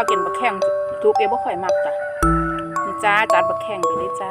ากินบักแข้งทุกเอบ่ค่อยมักจ้ะนี่จ้าจัดบักแข้งไปเลยจ้า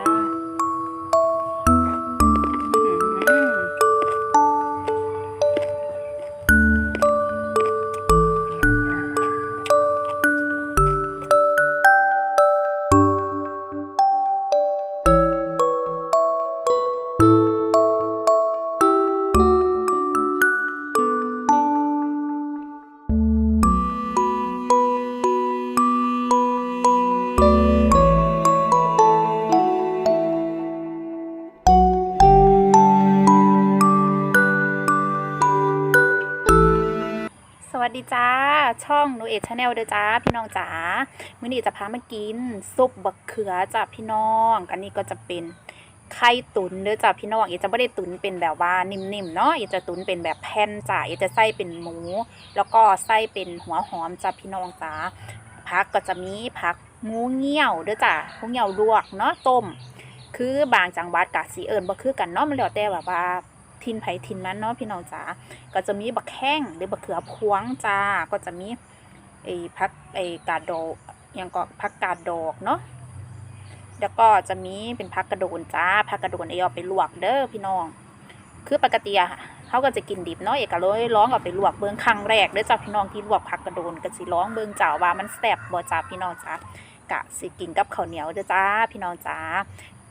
ช่องหนูเอชแนลเด้อจ้าพี่น้องจ๋ามื้อนี้จะพามากินซุปบักเขือจ้าพี่น้อง อันนี้ก็จะเป็นไข่ตุ๋นเด้อจ้าพี่น้องเอจะไม่ได้ตุ๋นเป็นแบบว่านิ่มๆเนาะเอจะตุ๋นเป็นแบบแผ่นจ้าเอจะใส่เป็นหมู แล้วก็ใส่เป็นหัวหอมจ้าพี่น้องจ๋าผักก็จะมีผักหมูเงี้ยวเด้อจ้าหูเงี้ยวลวกเนาะต้ม คือบางจังหวัดกะสีเอิญบ่คือกันเนาะมันแล้วแต่แบบว่า ทินไผ่ทินนั้นเนาะพี่น้องจ๋าก็จะมีบักแข้งหรือบักเขือพวงจ้าก็จะมีไอ้พักไอ้กาดดอกอยังก็พักกาดดอกเนาะแล้วก็จะมีเป็นพักกระโดนจ้าพักกระโดนเอเอาไปลวกเด้อพี่น้องคือปกติอะเขาก็จะกินดิบเนาะเอกก็เลยร้องเอาไปลวกเบิ้องครั้งแรกเด้อจ้าพี่น้องที่ลวกพักกระโดนก็สิร้องเบิ้องเจ้าว่ามันแซ่บบ่จ้าพี่น้องจ้า กะสิกินกับข้าวเหนียวเด้อจ้า พี่น้องจ้า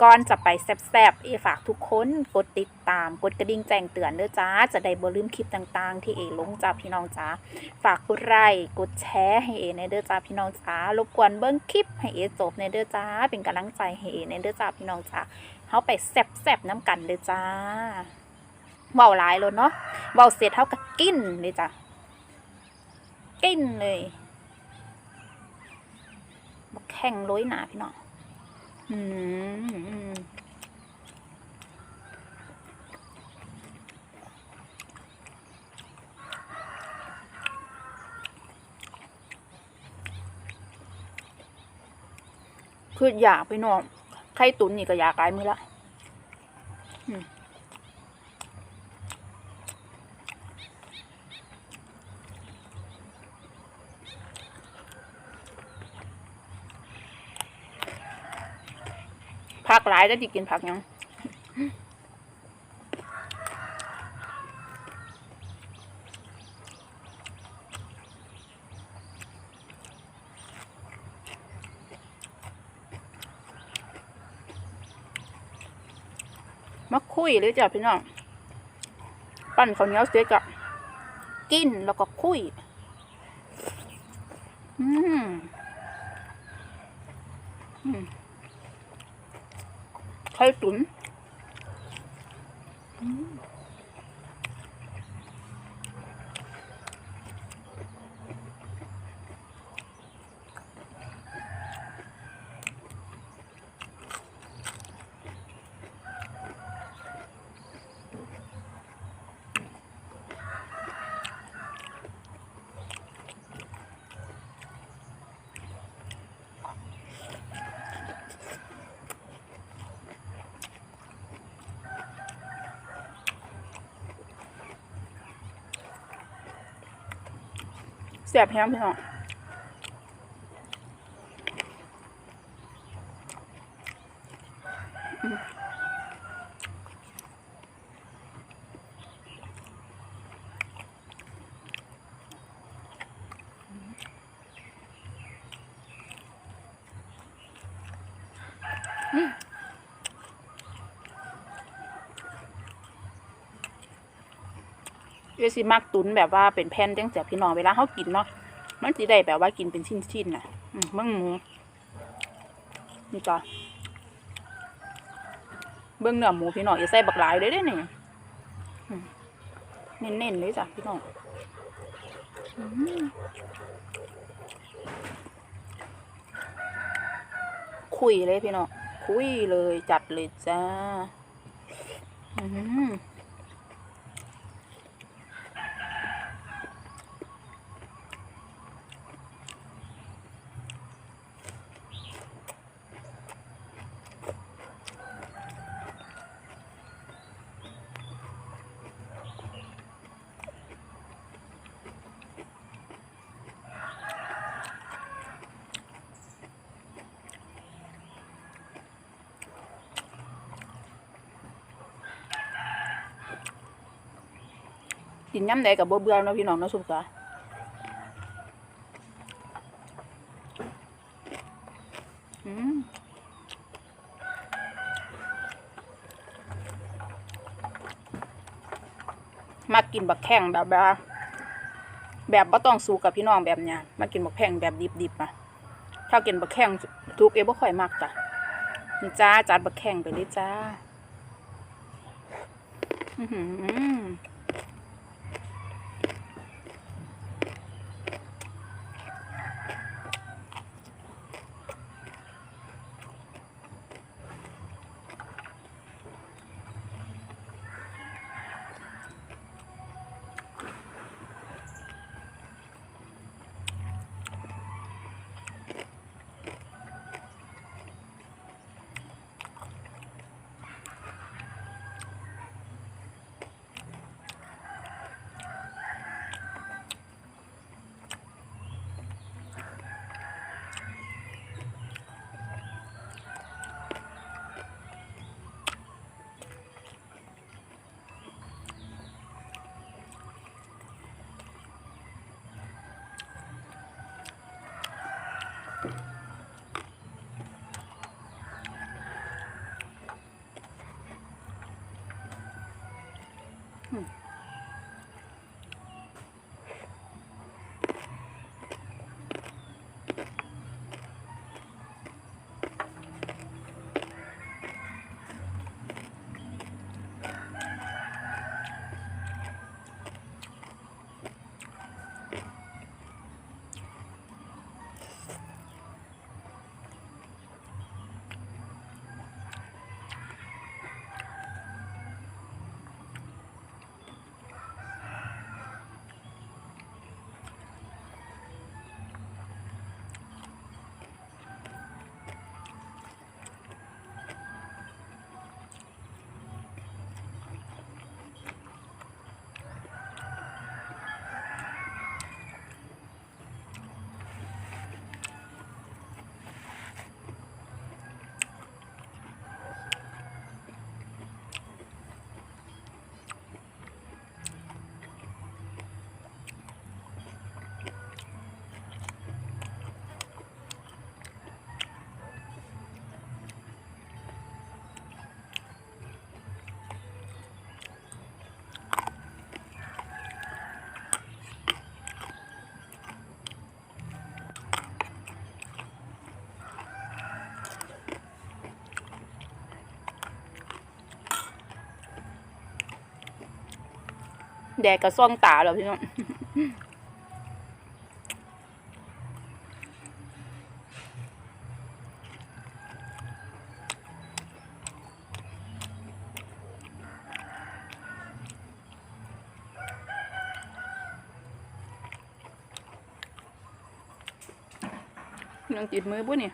ก่อนจะไปแซ่บๆเอฝากทุกคนกดติดตามกดกระดิ่งแจ้งเตือนเด้อจ้า จะได้บ่ลืมคลิปต่างๆ ที่เอลงจ้าพี่น้องจ้าฝากกดไลค์กดแชร์ให้เอในเด้อจ้าพี่น้องจ้ารบกวนเบิ่งคลิปให้เอจบในเด้อจ้า เป็นกำลังใจให้เอในเด้อจ้าพี่น้องจ้าเฮาไปแซ่บๆน้ำกันเด้อจ้าเว้าหลายแล้วเนาะเว้าเสร็จเฮาก็กินเลยจ้ากินเลย บักแข่งโรยหนาพี่น้องอืมคืออยากไปน้องไข่ตุ๋นนี่ก็อยากกายมือละอืมผักหลายจะจิกินผักยังมาคุยเลยจ้ะพี่น้อง ปั้นข้าวเหนียวเสร็จก็กินแล้วก็คุย อืม อืมไข่ตุ๋นอืม แซ่บแฮมพี่น้องอืม เอซิมักตุนแบบว่าเป็นแผ่นจังเสียพี่น้องเวลาเขากินเนาะมันสิได้แบบว่ากินเป็นชิ้นๆน่ะมเบิ่งหมูนี่จ้ะเบิ่งเนื้อหมูพี่น้องอย่าใส่บักหลายเลยเด้นี่อืมเน้นๆเลยจ้ะพี่น้องอคุยเลยพี่น้องคุยเลยจัดเลยจ้า อืม กินย่ำใดกับบ่เบื่อเนาะพี่น้องเนาะสุกเขืออืมมากินบักแข้งแบบแบบแบบบ่ต้องสุกกับพี่น้องแบบเนี้ยมากินบักแข้งแบบดิบๆอะถ้ากินบักแข้งทุกเอบ่ค่อยมักจ้ะจ้าจัดบักแข้งไปเลยจ้า อือหือ แดดกับซ่องตาแล้วพี่น้องยังติดมือบุ้นี่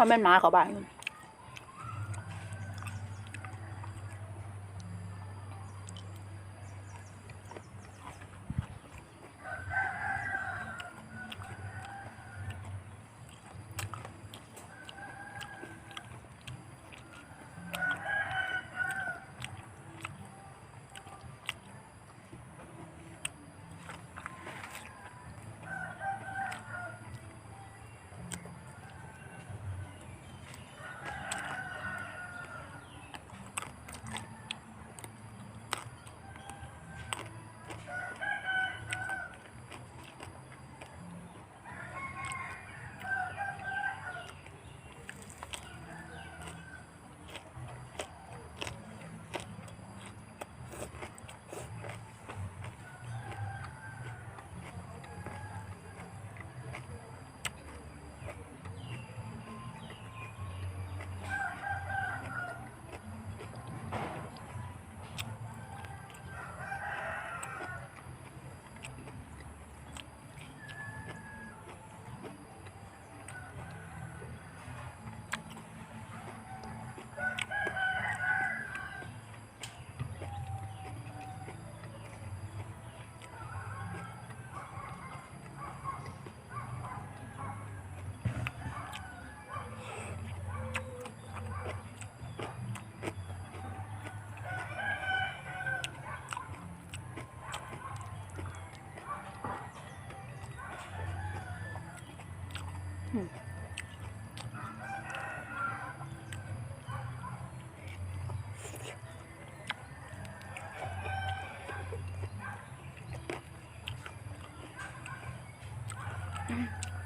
ว่าแม่นหมาเขาบ้าน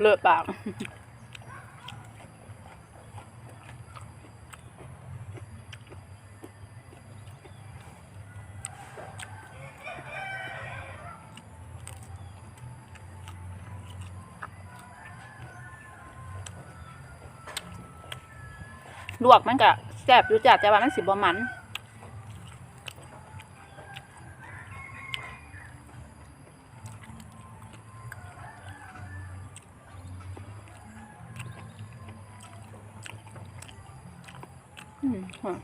เลือดปากลวกมันก็แซ่บอยู่จ้ะแต่ว่ามันสิบ่มัน อืมค่ะ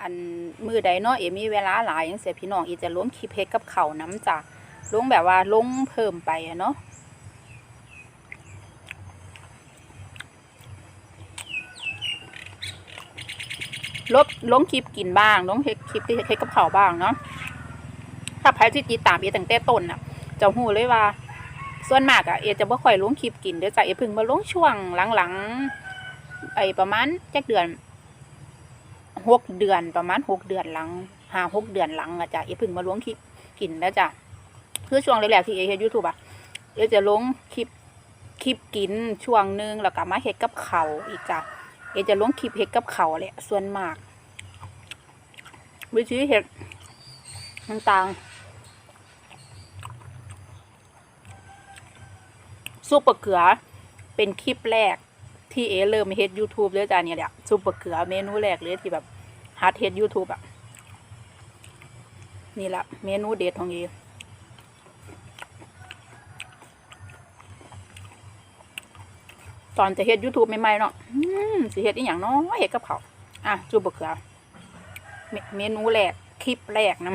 อัน มือใดเนาะเอมีเวลาหลายจังเสียพี่น้องอีจะลงคลิปเฮ็ดกับเขาน้ำจ้ะลงแบบว่าลงเพิ่มไปอะเนาะลบลงคลิปกินบ้างลงเฮ็ดคลิปที่เฮ็ดกับเขาบ้างเนาะถ้าใครที่ติดตามเอตั้งแต่ต้นน่ะจะหูเลยว่า ส่วนมากอะเอจะบ่ค่อยลงคลิปกินเดี๋ยวจะเอพิ่งมาลงช่วงหลังๆไอประมาณจักเดือน หกเดือนประมาณหกเดือนหลังห้าหกเดือนหลังอะจ้ะเอเพิ่งมาล้วงคลิปกินแล้วจ้ะคือช่วงแรกๆที่เอเฮ็ดยูทูบอะเอจะลงคลิปคลิปกินช่วงหนึงแล้วก็มาเฮ็ดกับเขาอีกจ้ะเอจะลงคลิปเห็ดกับเขาแหละส่วนมาก วิธีเห็ดต่างๆซุปเปอร์เขือเป็นคลิปแรก ที่เอเริ่มเฮ็ด YouTube เลยจ้ะเนี่ยแหละซุปเปอร์เขือเมนูแรกเลยที่แบบฮัดเฮ็ด YouTube อะ นี่แหละเมนูเด็ดของเอตอนจะเฮ็ด YouTube ใหม่ๆเนาะสิเฮ็ดอีหยังเนาะเฮ็ดกับเขาอะซุปเปอร์เขือเมเมนูแรกคลิปแรกนะ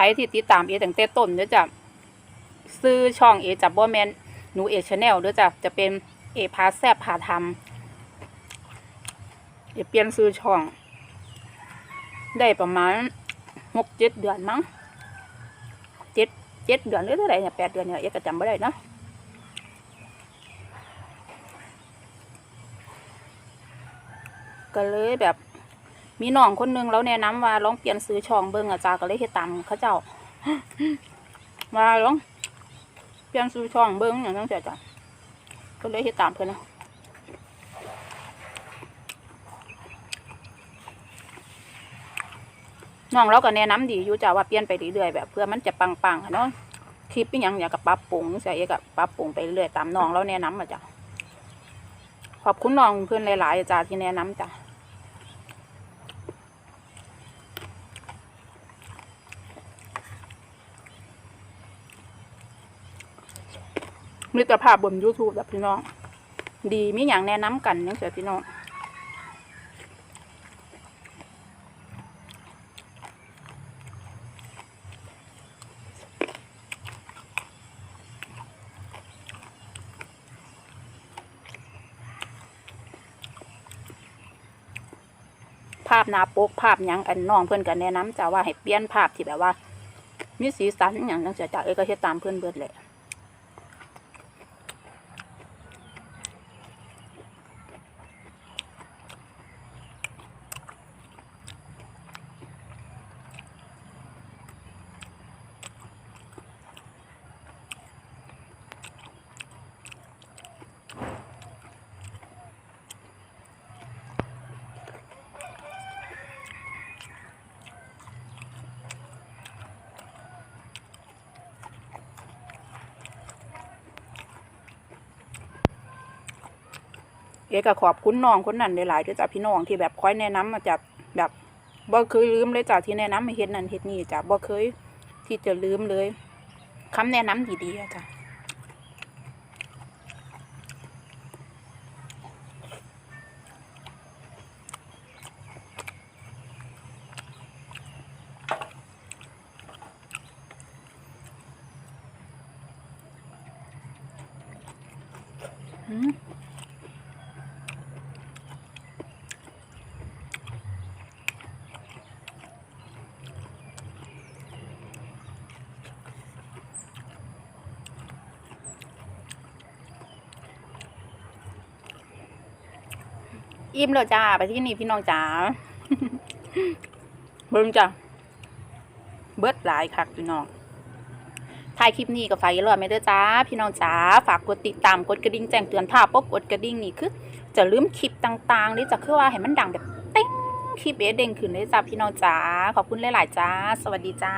รที่ติดตามเอตั้งแต่ต้นเด้อจ้ะซื้อช่องเอจับบ่แมนหนูเอชแนลเด้อจ้ะจะเป็นเอพาแซบพาทำเอเปลี่ยนซื้อช่อง ได้ประมาณหกเจ็ดเดือนมั้งเจ็ดเจ็ดเดือนหรือเท่าไหร่เนี่ยแปดเดือนเนี่ยเอก็จำไม่ได้นะก็เลยแบบ มีน้องคนนึงแล้วแนะนำว่าลองเปลี่ยนซื้อช่องเบิ่งอาจารย์ก็เลยเฮ็ดตามเขาเจ้าว่าลองเปลี่ยนซื้อช่องเบิ่งอย่างนั้นจ้ะก็เลยเฮ็ดตามเพิ่อนนะน้องเราก็แนะนำดีอยู่จ้ะว่าเปลี่ยนไปเรื่อยๆแบบเพื่อมันจะปังๆเนาะคลิปอหยังอยากกับปรับปรุงใส่เอกกับปรับปรุงไปเรื่อยตามน้องเราแนะนำอะจ้ะขอบคุณน้องเพื่อนหลายๆจ้ะที่แนะนำจ้ะ มิตรภาพบน YouTube แบบพี่น้อง ดีมีอย่างแนะนำกันยังเสียพี่น้องภาพนาปกภาพยังอันน้องเพื่อนกันแนะนำจ้าว่าให้เปลี่ยนภาพที่แบบว่า มีสีสันอย่างจังเสียจ้าเอ้ก็เฮ็ดตามเพื่อนเบิดแหละ เอกก็ขอบคุณน้องคนนั้นหลายๆด้วยจ้ะพี่น้องที่แบบคอยแนะนำมาจากแบบบ่เคยลืมเลยจ้ะที่แนะนำให้เฮ็ดนั่นเฮ็ดนี่จ้ะบ่เคยที่จะลืมเลยคำแนะนำดีๆจ้ะ อิ่มแล้วจ้า ไปที่นี่พี่น้องจ๋าเบิ่งจ้ะเบิดหลายคักพี่น้องถ่ายคลิปนี้ก็ฝากอย่าลืมไม่เด้อจ้า พี่น้องจ๋าฝากกดติดตามกดกระดิ่งแจ้งเตือนถ้าปกกดกระดิ่งนี่คือจะลืมคลิปต่างๆนี่จะคือว่าให้มันดังแบบเต้งคลิปเอเด้งขึ้นเลยจ้าพี่น้องจ๋าขอบคุณหลายๆจ้า สวัสดีจ้า